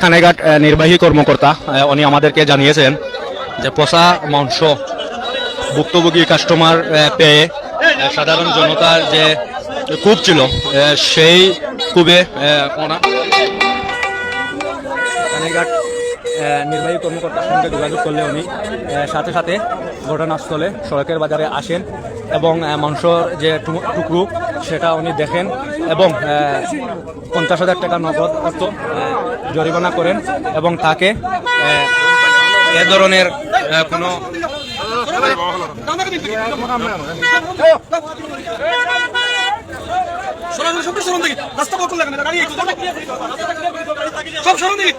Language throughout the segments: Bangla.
থানেঘাট নির্বাহী কর্মকর্তা উনি আমাদেরকে জানিয়েছেন যে পচা মাংস ভুক্তভোগী কাস্টমার পেয়ে সাধারণ জনতার যে কূপ ছিল সেই কূপে কানেঘাট নির্বাহী কর্মকর্তার সঙ্গে যোগাযোগ করলে উনি সাথে সাথে ঘটনাস্থলে সড়কের বাজারে আসেন এবং মাংসর যে টুকরো সেটা উনি দেখেন এবং পঞ্চাশ হাজার টাকা নগদ অর্থ জরিমানা করেন এবং তাকে এ ধরনের কোনো সব সরণ দেখি। রাস্তা বকল লাগে না গাড়ি সব সরণ দেখি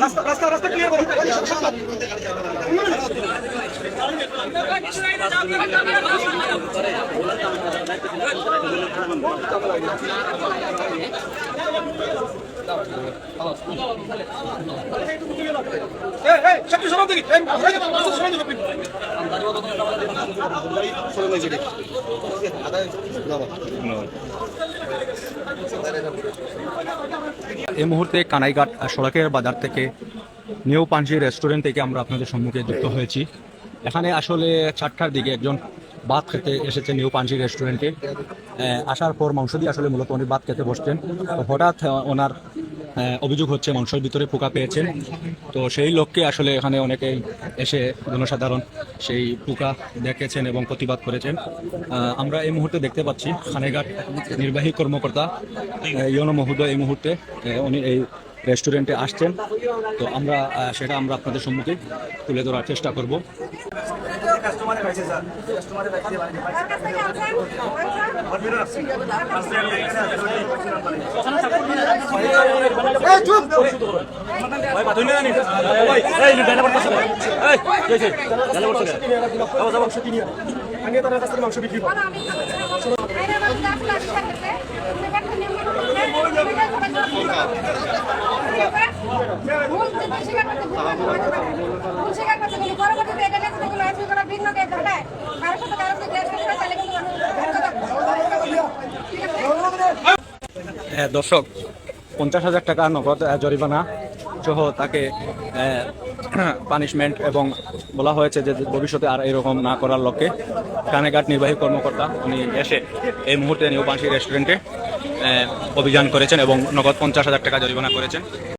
রাস্তা রাস্তা রাস্তা ক্লিয়ার করো এই এই সব সরণ দেখি। এই মুহূর্তে কানাইঘাট সড়কের বাজার থেকে নিউ পাঞ্জি রেস্টুরেন্ট থেকে আমরা আপনাদের সম্মুখে যুক্ত হয়েছি। এখানে আসলে চারটার দিকে একজন ভাত খেতে এসেছে নিউ পাঞ্জি রেস্টুরেন্টে। আসার পর মাংস দিয়ে আসলে মূলত উনি ভাত খেতে বসছেন। হঠাৎ ওনার অভিযোগ হচ্ছে মাংসের ভিতরে পোকা পেয়েছেন। তো সেই লোককে আসলে এখানে অনেকেই এসে জনসাধারণ সেই পোকা দেখেছেন এবং প্রতিবাদ করেছেন। আমরা এই মুহূর্তে দেখতে পাচ্ছি খানেঘাট নির্বাহী কর্মকর্তা ইয়নো মহোদয় এই মুহূর্তে উনি এই রেস্টুরেন্টে আসছেন। তো আমরা সেটা আমরা আপনাদের সম্মুখে তুলে ধরার চেষ্টা করব। মাংস বিক্রি হ্যাঁ, দর্শক পঞ্চাশ হাজার টাকা নগদ জরিমানা সহ তাকে পানিশমেন্ট এবং বলা হয়েছে যে ভবিষ্যতে আর এরকম না করার লক্ষ্যে কানেঘাট নির্বাহী কর্মকর্তা উনি এসে এই মুহূর্তে নিউ রেস্টুরেন্টে অভিযান করেছেন এবং নগদ পঞ্চাশ হাজার টাকা জরিমানা করেছেন।